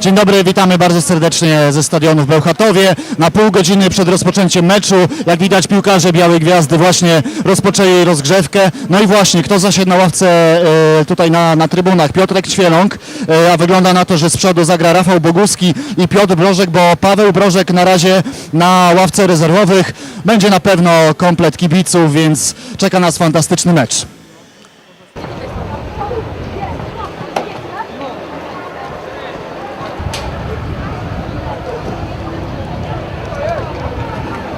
Dzień dobry, witamy bardzo serdecznie ze stadionu w Bełchatowie. Na pół godziny przed rozpoczęciem meczu, jak widać piłkarze Białej Gwiazdy właśnie rozpoczęli rozgrzewkę. No i właśnie, kto zasiadł na ławce e, tutaj na, na trybunach? Piotrek Ćwieląg, e, a wygląda na to, że z przodu zagra Rafał Boguski i Piotr Brożek, bo Paweł Brożek na razie na ławce rezerwowych. Będzie na pewno komplet kibiców, więc czeka nas fantastyczny mecz.